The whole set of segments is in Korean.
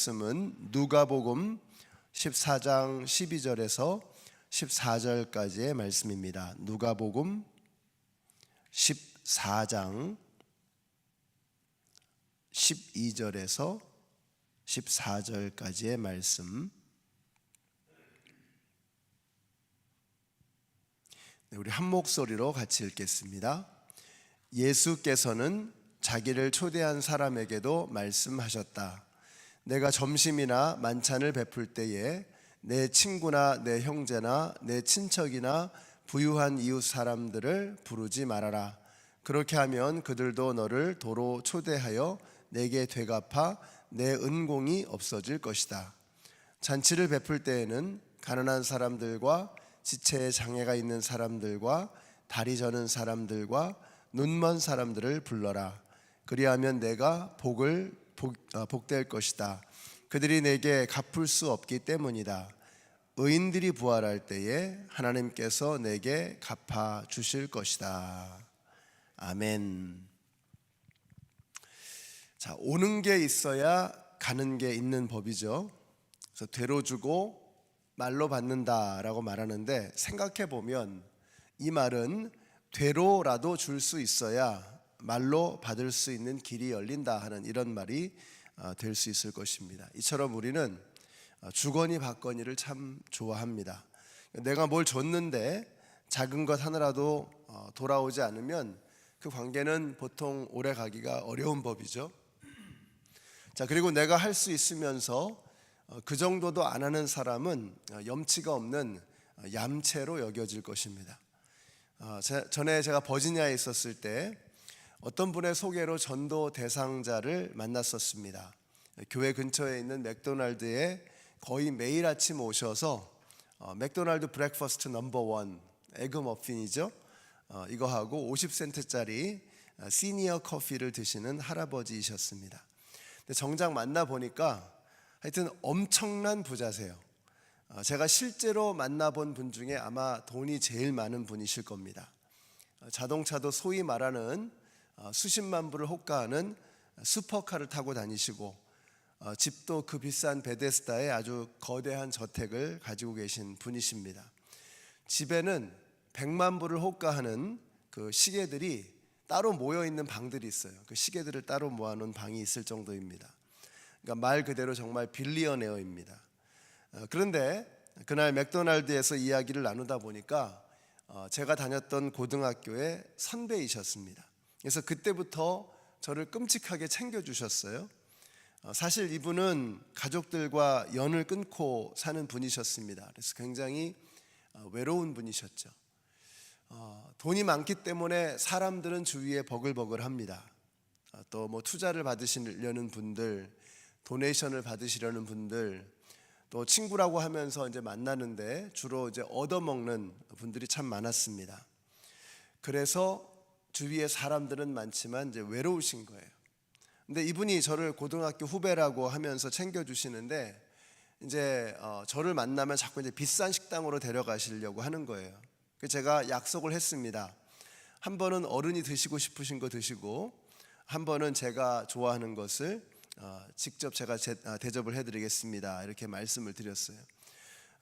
말씀은 누가복음 14장 12절에서 14절까지의 말씀입니다. 누가복음 14장 12절에서 14절까지의 말씀. 네, 우리 한 목소리로 같이 읽겠습니다. 예수께서는 자기를 초대한 사람에게도 말씀하셨다. 내가 점심이나 만찬을 베풀 때에 내 친구나 내 형제나 내 친척이나 부유한 이웃 사람들을 부르지 말아라. 그렇게 하면 그들도 너를 도로 초대하여 내게 되갚아 내 은공이 없어질 것이다. 잔치를 베풀 때에는 가난한 사람들과 지체에 장애가 있는 사람들과 다리 저는 사람들과 눈먼 사람들을 불러라. 그리하면 내가 복을 복, 어, 복될 것이다. 그들이 내게 갚을 수 없기 때문이다. 의인들이 부활할 때에 하나님께서 내게 갚아 주실 것이다. 아멘. 자, 오는 게 있어야 가는 게 있는 법이죠. 그래서 되로 주고 말로 받는다라고 말하는데 생각해 보면 이 말은 되로라도 줄 수 있어야 말로 받을 수 있는 길이 열린다 하는 이런 말이 어, 될 수 있을 것입니다. 이처럼 우리는 어, 주거니 받거니를 참 좋아합니다. 내가 뭘 줬는데 작은 것 하나라도 어, 돌아오지 않으면 그 관계는 보통 오래 가기가 어려운 법이죠. 자 그리고 내가 할 수 있으면서 그 정도도 안 하는 사람은 염치가 없는 얌체로 여겨질 것입니다. 전에 제가 버지니아에 있었을 때 어떤 분의 소개로 전도 대상자를 만났었습니다. 교회 근처에 있는 맥도날드에 거의 매일 아침 오셔서 어, 맥도날드 브렉퍼스트 넘버 원 에그 머핀이죠. 어, 이거 하고 50센트짜리 어, 시니어 커피를 드시는 할아버지이셨습니다. 근데 정작 만나 보니까 하여튼 엄청난 부자세요. 어, 제가 실제로 만나본 분 중에 아마 돈이 제일 많은 분이실 겁니다. 어, 자동차도 소위 말하는 어, 수십만 불을 호가하는 슈퍼카를 타고 다니시고 어, 집도 그 비싼 베데스다에 아주 거대한 저택을 가지고 계신 분이십니다. 집에는 100만 불을 호가하는 그 시계들이 따로 모여 있는 방들이 있어요. 그 시계들을 따로 모아 놓은 방이 있을 정도입니다. 그러니까 말 그대로 정말 빌리어네어입니다. 어, 그런데 그날 맥도날드에서 이야기를 나누다 보니까 어, 제가 다녔던 고등학교의 선배이셨습니다. 그래서 그때부터 저를 끔찍하게 챙겨주셨어요. 어, 사실 이분은 가족들과 연을 끊고 사는 분이셨습니다. 그래서 굉장히 외로운 분이셨죠. 돈이 많기 때문에 사람들은 주위에 버글버글 합니다. 또 뭐 투자를 받으시려는 분들, 도네이션을 받으시려는 분들, 또 친구라고 하면서 이제 만나는데 주로 이제 얻어먹는 분들이 참 많았습니다. 그래서 주위에 사람들은 많지만 이제 외로우신 거예요. 근데 이분이 저를 고등학교 후배라고 하면서 챙겨주시는데 이제 어, 저를 만나면 자꾸 이제 비싼 식당으로 데려가시려고 하는 거예요. 그래서 제가 약속을 했습니다. 한 번은 어른이 드시고 싶으신 거 드시고 한 번은 제가 좋아하는 것을 어, 직접 제가 아, 대접을 해드리겠습니다. 이렇게 말씀을 드렸어요.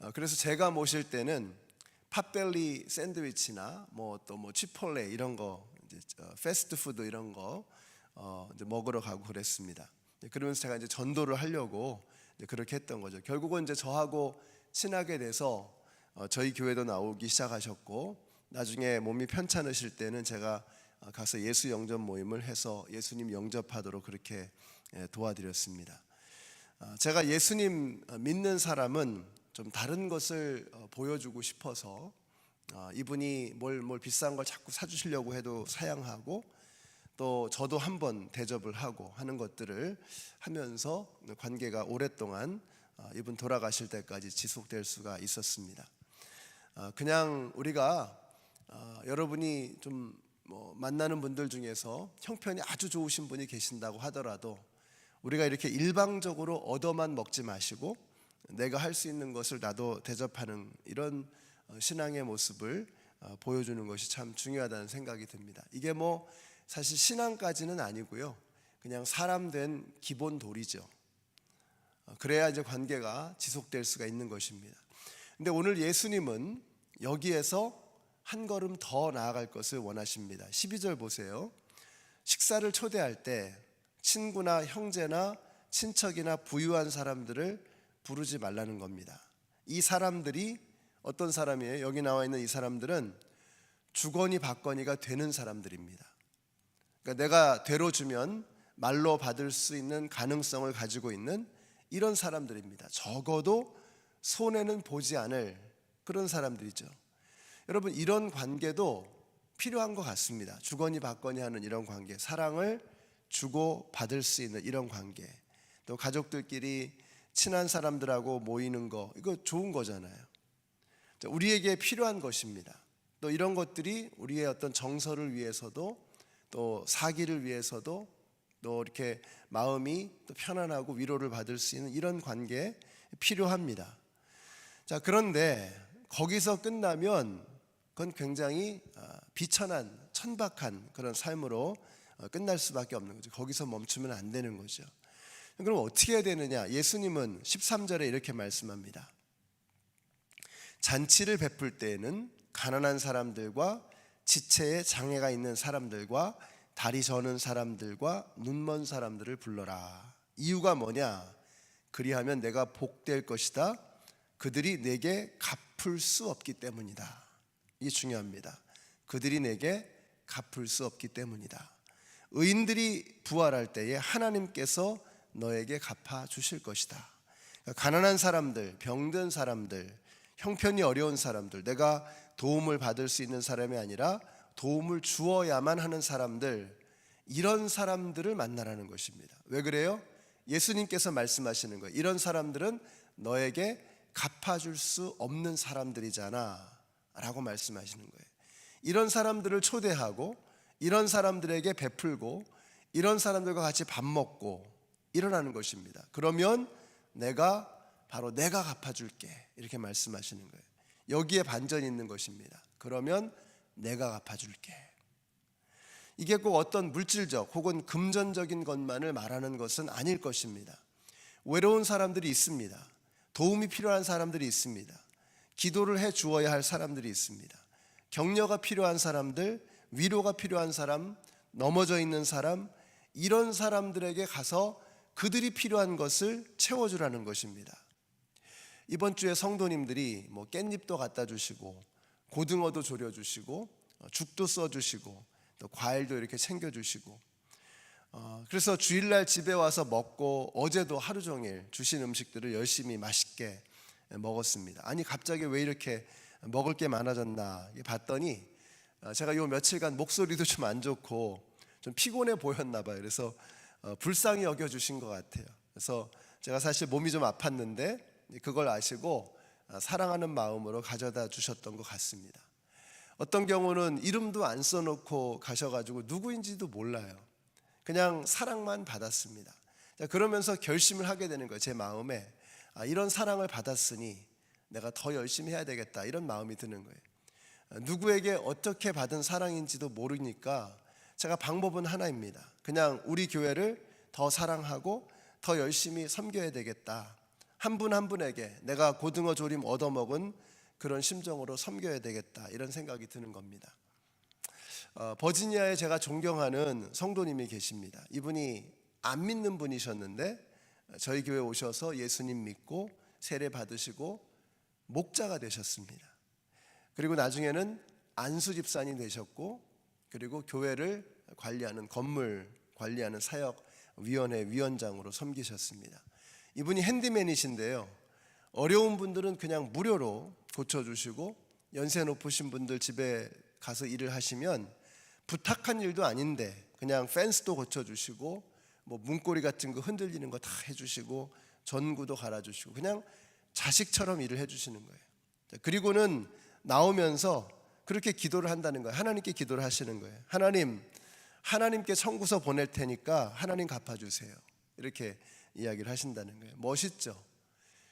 어, 그래서 제가 모실 때는 팥벨리 샌드위치나 뭐 또뭐 치폴레 이런 거 이제 패스트푸드 이런 거 어, 이제 먹으러 가고 그랬습니다. 그러면서 제가 이제 전도를 하려고 이제 그렇게 했던 거죠. 결국은 이제 저하고 친하게 돼서 저희 교회도 나오기 시작하셨고 나중에 몸이 편찮으실 때는 제가 가서 예수 영접 모임을 해서 예수님 영접하도록 그렇게 예, 도와드렸습니다. 아, 제가 예수님 믿는 사람은 좀 다른 것을 어, 보여주고 싶어서 아, 이분이 뭘, 뭘 비싼 걸 자꾸 사주시려고 해도 사양하고 또 저도 한 번 대접을 하고 하는 것들을 하면서 관계가 오랫동안 아, 이분 돌아가실 때까지 지속될 수가 있었습니다. 그냥 우리가 여러분이 좀 뭐 만나는 분들 중에서 형편이 아주 좋으신 분이 계신다고 하더라도 우리가 이렇게 일방적으로 얻어만 먹지 마시고 내가 할 수 있는 것을 나도 대접하는 이런 어, 신앙의 모습을 어, 보여주는 것이 참 중요하다는 생각이 듭니다. 이게 뭐 사실 신앙까지는 아니고요. 그냥 사람 된 기본 도리죠. 어, 그래야 이제 관계가 지속될 수가 있는 것입니다. 근데 오늘 예수님은 여기에서 한 걸음 더 나아갈 것을 원하십니다. 12절 보세요. 식사를 초대할 때 친구나 형제나 친척이나 부유한 사람들을 부르지 말라는 겁니다. 이 사람들이 어떤 사람이에요? 여기 나와 있는 이 사람들은 주거니 받거니가 되는 사람들입니다. 그러니까 내가 되로 주면 말로 받을 수 있는 가능성을 가지고 있는 이런 사람들입니다. 적어도 손해는 보지 않을 그런 사람들이죠. 여러분 이런 관계도 필요한 것 같습니다. 주거니 받거니 하는 이런 관계, 사랑을 주고 받을 수 있는 이런 관계, 또 가족들끼리 친한 사람들하고 모이는 거 이거 좋은 거잖아요. 자, 우리에게 필요한 것입니다. 또 이런 것들이 우리의 어떤 정서를 위해서도 또 사기를 위해서도 또 이렇게 마음이 또 편안하고 위로를 받을 수 있는 이런 관계 필요합니다. 자, 그런데 거기서 끝나면 그건 굉장히 아, 비천한 천박한 그런 삶으로 어, 끝날 수밖에 없는 거죠. 거기서 멈추면 안 되는 거죠. 그럼 어떻게 해야 되느냐? 예수님은 13절에 이렇게 말씀합니다. 잔치를 베풀 때에는 가난한 사람들과 지체에 장애가 있는 사람들과 다리 저는 사람들과 눈먼 사람들을 불러라. 이유가 뭐냐? 그리하면 내가 복될 것이다. 그들이 내게 갚을 수 없기 때문이다. 이게 중요합니다. 그들이 내게 갚을 수 없기 때문이다. 의인들이 부활할 때에 하나님께서 너에게 갚아 주실 것이다. 그러니까 가난한 사람들, 병든 사람들, 형편이 어려운 사람들, 내가 도움을 받을 수 있는 사람이 아니라 도움을 주어야만 하는 사람들, 이런 사람들을 만나라는 것입니다. 왜 그래요? 예수님께서 말씀하시는 거예요. 이런 사람들은 너에게 갚아줄 수 없는 사람들이잖아. 라고 말씀하시는 거예요. 이런 사람들을 초대하고, 이런 사람들에게 베풀고, 이런 사람들과 같이 밥 먹고, 일어나는 것입니다. 그러면 내가 바로 내가 갚아줄게. 이렇게 말씀하시는 거예요. 여기에 반전이 있는 것입니다. 그러면 내가 갚아줄게. 이게 꼭 어떤 물질적 혹은 금전적인 것만을 말하는 것은 아닐 것입니다. 외로운 사람들이 있습니다. 도움이 필요한 사람들이 있습니다. 기도를 해 주어야 할 사람들이 있습니다. 격려가 필요한 사람들, 위로가 필요한 사람, 넘어져 있는 사람, 이런 사람들에게 가서 그들이 필요한 것을 채워주라는 것입니다. 이번 주에 성도님들이 뭐 깻잎도 갖다 주시고 고등어도 졸여 주시고 어, 죽도 써 주시고 또 과일도 이렇게 챙겨 주시고 어, 그래서 주일날 집에 와서 먹고 어제도 하루 종일 주신 음식들을 열심히 맛있게 먹었습니다. 아니 갑자기 왜 이렇게 먹을 게 많아졌나 봤더니 어, 제가 요 며칠간 목소리도 좀 안 좋고 좀 피곤해 보였나 봐요. 그래서 어, 불쌍히 여겨 주신 것 같아요. 그래서 제가 사실 몸이 좀 아팠는데 그걸 아시고 어, 사랑하는 마음으로 가져다 주셨던 것 같습니다. 어떤 경우는 이름도 안 써놓고 가셔가지고 누구인지도 몰라요. 그냥 사랑만 받았습니다. 자, 그러면서 결심을 하게 되는 거예요. 제 마음에 아, 이런 사랑을 받았으니 내가 더 열심히 해야 되겠다 이런 마음이 드는 거예요. 어, 누구에게 어떻게 받은 사랑인지도 모르니까 제가 방법은 하나입니다. 그냥 우리 교회를 더 사랑하고 더 열심히 섬겨야 되겠다. 한분한 분에게 내가 고등어 조림 얻어먹은 그런 심정으로 섬겨야 되겠다. 이런 생각이 드는 겁니다. 어, 버지니아에 제가 존경하는 성도님이 계십니다. 이분이 안 믿는 분이셨는데 저희 교회 오셔서 예수님 믿고 세례 받으시고 목자가 되셨습니다. 그리고 나중에는 안수 집사님 되셨고 그리고 교회를 관리하는 건물 관리하는 사역 위원회 위원장으로 섬기셨습니다. 이분이 핸디맨이신데요. 어려운 분들은 그냥 무료로 고쳐주시고 연세 높으신 분들 집에 가서 일을 하시면 부탁한 일도 아닌데 그냥 펜스도 고쳐주시고 뭐 문고리 같은 거 흔들리는 거 다 해주시고 전구도 갈아주시고 그냥 자식처럼 일을 해주시는 거예요. 그리고는 나오면서 그렇게 기도를 한다는 거예요. 하나님께 기도를 하시는 거예요. 하나님, 하나님께 청구서 보낼 테니까 하나님 갚아주세요. 이렇게 이야기를 하신다는 거예요. 멋있죠?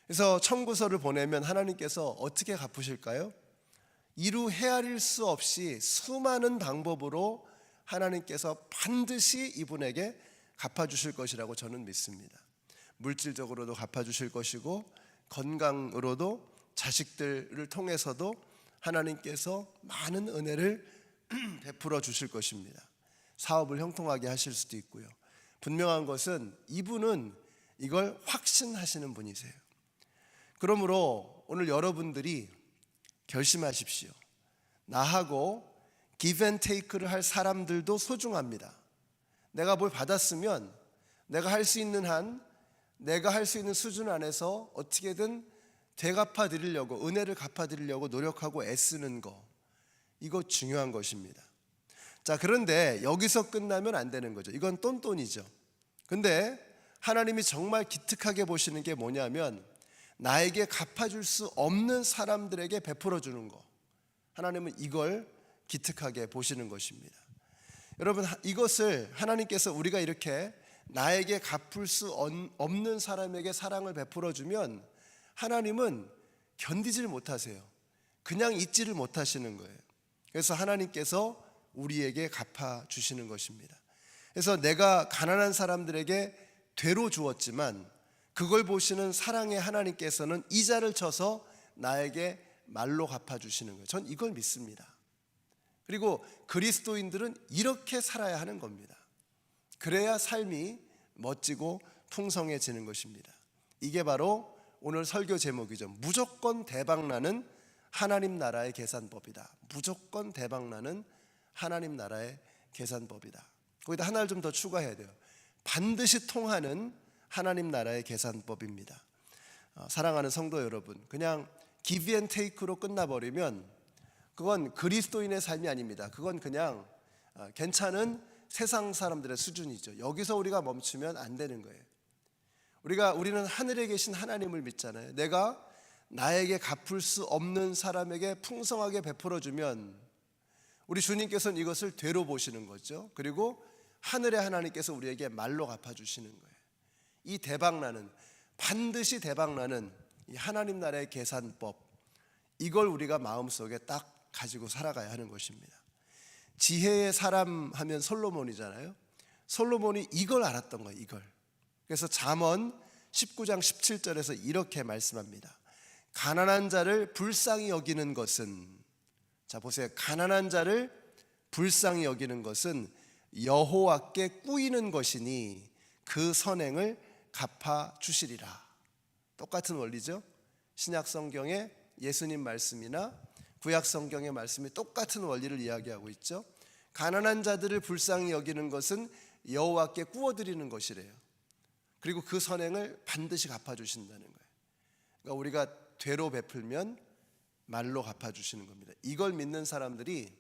그래서 청구서를 보내면 하나님께서 어떻게 갚으실까요? 이루 헤아릴 수 없이 수많은 방법으로 하나님께서 반드시 이분에게 갚아주실 것이라고 저는 믿습니다. 물질적으로도 갚아주실 것이고 건강으로도 자식들을 통해서도 하나님께서 많은 은혜를 베풀어 주실 것입니다. 사업을 형통하게 하실 수도 있고요. 분명한 것은 이분은 이걸 확신하시는 분이세요. 그러므로 오늘 여러분들이 결심하십시오. 나하고 give and take를 할 사람들도 소중합니다. 내가 뭘 받았으면 내가 할 수 있는 한 내가 할 수 있는 수준 안에서 어떻게든 되갚아 드리려고 은혜를 갚아 드리려고 노력하고 애쓰는 거 이거 중요한 것입니다. 자, 그런데 여기서 끝나면 안 되는 거죠. 이건 똔똔이죠. 근데 하나님이 정말 기특하게 보시는 게 뭐냐면 나에게 갚아줄 수 없는 사람들에게 베풀어 주는 거. 하나님은 이걸 기특하게 보시는 것입니다. 여러분 이것을 하나님께서 우리가 이렇게 나에게 갚을 수 없는 사람에게 사랑을 베풀어 주면 하나님은 견디질 못하세요. 그냥 잊지를 못하시는 거예요. 그래서 하나님께서 우리에게 갚아 주시는 것입니다. 그래서 내가 가난한 사람들에게 되로 주었지만 그걸 보시는 사랑의 하나님께서는 이자를 쳐서 나에게 말로 갚아 주시는 거예요. 전 이걸 믿습니다. 그리고 그리스도인들은 이렇게 살아야 하는 겁니다. 그래야 삶이 멋지고 풍성해지는 것입니다. 이게 바로 오늘 설교 제목이죠. 무조건 대박나는 하나님 나라의 계산법이다. 무조건 대박나는 하나님 나라의 계산법이다. 거기다 하나를 좀 더 추가해야 돼요. 반드시 통하는 하나님 나라의 계산법입니다. 어, 사랑하는 성도 여러분, 그냥 give and take로 끝나버리면 그건 그리스도인의 삶이 아닙니다. 그건 그냥 어, 괜찮은 세상 사람들의 수준이죠. 여기서 우리가 멈추면 안 되는 거예요. 우리가 우리는 하늘에 계신 하나님을 믿잖아요. 내가 나에게 갚을 수 없는 사람에게 풍성하게 베풀어 주면 우리 주님께서는 이것을 되로 보시는 거죠. 그리고 하늘의 하나님께서 우리에게 말로 갚아 주시는 거예요. 이 대박 나는 반드시 대박 나는 이 하나님 나라의 계산법 이걸 우리가 마음속에 딱 가지고 살아가야 하는 것입니다. 지혜의 사람 하면 솔로몬이잖아요. 솔로몬이 이걸 알았던 거예요, 이걸. 그래서 잠언 19장 17절에서 이렇게 말씀합니다. 가난한 자를 불쌍히 여기는 것은 자 보세요. 가난한 자를 불쌍히 여기는 것은 여호와께 꾸이는 것이니 그 선행을 갚아 주시리라. 똑같은 원리죠. 신약 성경에 예수님 말씀이나 구약 성경의 말씀이 똑같은 원리를 이야기하고 있죠. 가난한 자들을 불쌍히 여기는 것은 여호와께 구워 드리는 것이래요. 그리고 그 선행을 반드시 갚아 주신다는 거예요. 그러니까 우리가 되로 베풀면 말로 갚아 주시는 겁니다. 이걸 믿는 사람들이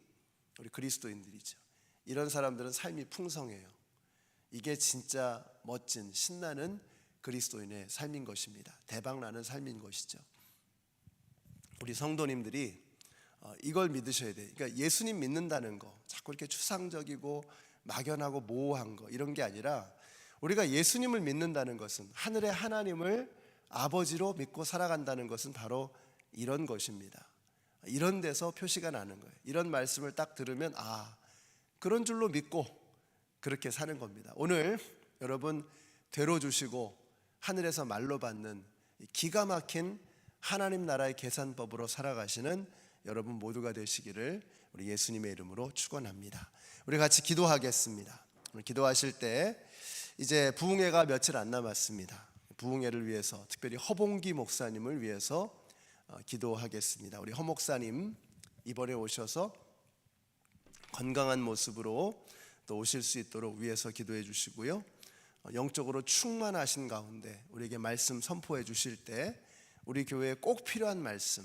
우리 그리스도인들이죠. 이런 사람들은 삶이 풍성해요. 이게 진짜 멋진 신나는 그리스도인의 삶인 것입니다. 대박 나는 삶인 것이죠. 우리 성도님들이 어, 이걸 믿으셔야 돼요. 그러니까 예수님 믿는다는 거, 자꾸 이렇게 추상적이고 막연하고 모호한 거 이런 게 아니라 우리가 예수님을 믿는다는 것은 하늘의 하나님을 아버지로 믿고 살아간다는 것은 바로 이런 것입니다. 이런 데서 표시가 나는 거예요. 이런 말씀을 딱 들으면 아 그런 줄로 믿고 그렇게 사는 겁니다. 오늘 여러분 되로 주시고 하늘에서 말로 받는 기가 막힌 하나님 나라의 계산법으로 살아가시는 여러분 모두가 되시기를 우리 예수님의 이름으로 축원합니다. 우리 같이 기도하겠습니다. 기도하실 때 이제 부흥회가 며칠 안 남았습니다. 부흥회를 위해서 특별히 허봉기 목사님을 위해서 어, 기도하겠습니다. 우리 허 목사님 이번에 오셔서 건강한 모습으로 또 오실 수 있도록 위해서 기도해 주시고요. 어, 영적으로 충만하신 가운데 우리에게 말씀 선포해 주실 때 우리 교회에 꼭 필요한 말씀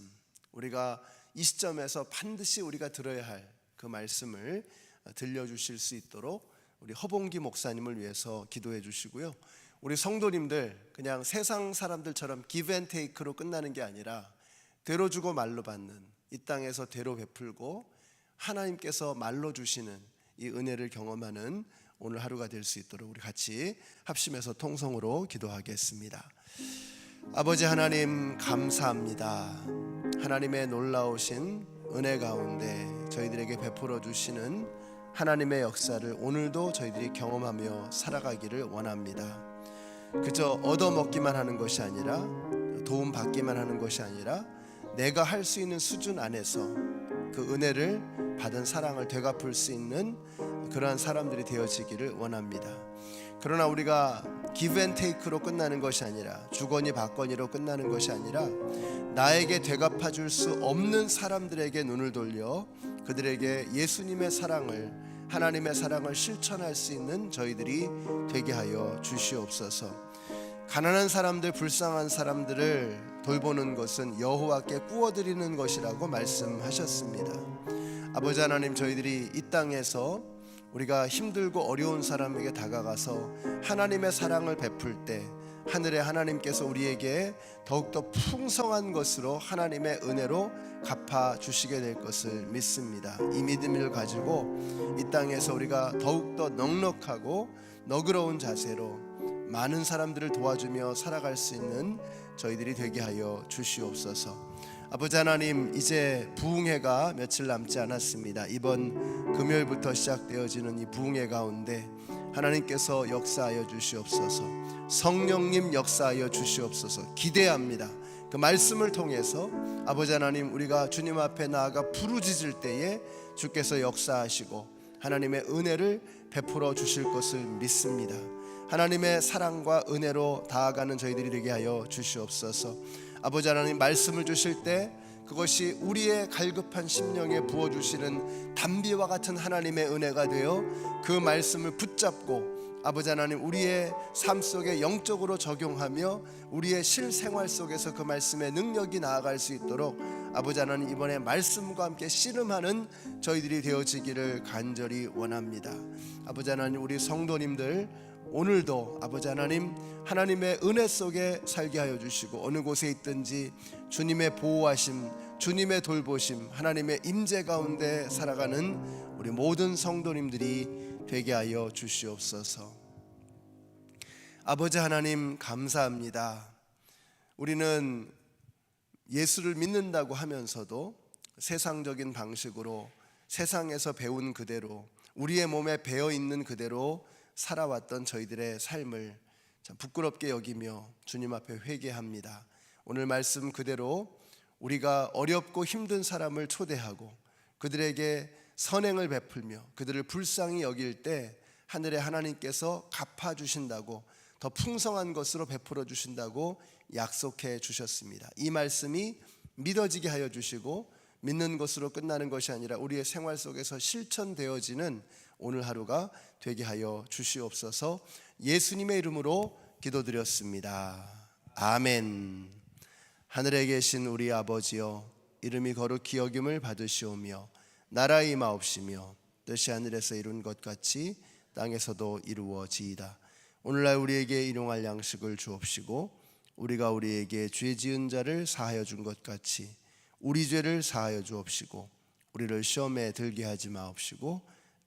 우리가 이 시점에서 반드시 우리가 들어야 할 그 말씀을 어, 들려 주실 수 있도록 우리 허봉기 목사님을 위해서 기도해 주시고요. 우리 성도님들 그냥 세상 사람들처럼 기브 앤 테이크로 끝나는 게 아니라 되로 주고 말로 받는 이 땅에서 되로 베풀고 하나님께서 말로 주시는 이 은혜를 경험하는 오늘 하루가 될 수 있도록 우리 같이 합심해서 통성으로 기도하겠습니다. 아버지 하나님 감사합니다. 하나님의 놀라우신 은혜 가운데 저희들에게 베풀어 주시는 하나님의 역사를 오늘도 저희들이 경험하며 살아가기를 원합니다. 그저 얻어먹기만 하는 것이 아니라 도움 받기만 하는 것이 아니라 내가 할 수 있는 수준 안에서 그 은혜를 받은 사랑을 되갚을 수 있는 그러한 사람들이 되어지기를 원합니다. 그러나 우리가 take로 끝나는 것이 아니라 주거니 받거니로 끝나는 것이 아니라 나에게 되갚아 줄 수 없는 사람들에게 눈을 돌려 그들에게 예수님의 사랑을 하나님의 사랑을 실천할 수 있는 저희들이 되게 하여 주시옵소서. 가난한 사람들, 불쌍한 사람들을 돌보는 것은 여호와께 구워드리는 것이라고 말씀하셨습니다. 아버지 하나님, 저희들이 이 땅에서 우리가 힘들고 어려운 사람에게 다가가서 하나님의 사랑을 베풀 때 하늘의 하나님께서 우리에게 더욱더 풍성한 것으로 하나님의 은혜로 갚아 주시게 될 것을 믿습니다. 이 믿음을 가지고 이 땅에서 우리가 더욱더 넉넉하고 너그러운 자세로 많은 사람들을 도와주며 살아갈 수 있는 저희들이 되게 하여 주시옵소서. 아버지 하나님 이제 부흥회가 며칠 남지 않았습니다. 이번 금요일부터 시작되어지는 이 부흥회 가운데 하나님께서 역사하여 주시옵소서. 성령님 역사하여 주시옵소서. 기대합니다. 그 말씀을 통해서 아버지 하나님 우리가 주님 앞에 나아가 부르짖을 때에 주께서 역사하시고 하나님의 은혜를 베풀어 주실 것을 믿습니다. 하나님의 사랑과 은혜로 다가가는 저희들이 되게 하여 주시옵소서. 아버지 하나님 말씀을 주실 때 그것이 우리의 갈급한 심령에 부어 주시는 담비와 같은 하나님의 은혜가 되어 그 말씀을 붙잡고 아버지 하나님 우리의 삶 속에 영적으로 적용하며 우리의 실생활 속에서 그 말씀의 능력이 나아갈 수 있도록 아버지 하나님 이번에 말씀과 함께 씨름하는 저희들이 되어지기를 간절히 원합니다. 아버지 하나님 우리 성도님들 오늘도 아버지 하나님 하나님의 은혜 속에 살게 하여 주시고 어느 곳에 있든지 주님의 보호하심 주님의 돌보심 하나님의 임재 가운데 살아가는 우리 모든 성도님들이 되게 하여 주시옵소서. 아버지 하나님 감사합니다. 우리는 예수를 믿는다고 하면서도 세상적인 방식으로 세상에서 배운 그대로 우리의 몸에 배어 있는 그대로 살아왔던 저희들의 삶을 참 부끄럽게 여기며 주님 앞에 회개합니다. 오늘 말씀 그대로 우리가 어렵고 힘든 사람을 초대하고 그들에게 선행을 베풀며 그들을 불쌍히 여길 때 하늘의 하나님께서 갚아 주신다고 더 풍성한 것으로 베풀어 주신다고 약속해 주셨습니다. 이 말씀이 믿어지게 하여 주시고 믿는 것으로 끝나는 것이 아니라 우리의 생활 속에서 실천되어지는 오늘 하루가 되게 하여 주시옵소서. 예수님의 이름으로 기도드렸습니다. 아멘. 하늘에 계신 우리 아버지여 이름이 거룩히 여김을 받으시오며 나라의 마옵시며 뜻이 하늘에서 이룬 것 같이 땅에서도 이루어지이다. 오늘날 우리에게 일용할 양식을 주옵시고 우리가 우리에게 죄 지은 자를 사하여 준 것 같이 우리 죄를 사하여 주옵시고 우리를 시험에 들게 하지 마옵시고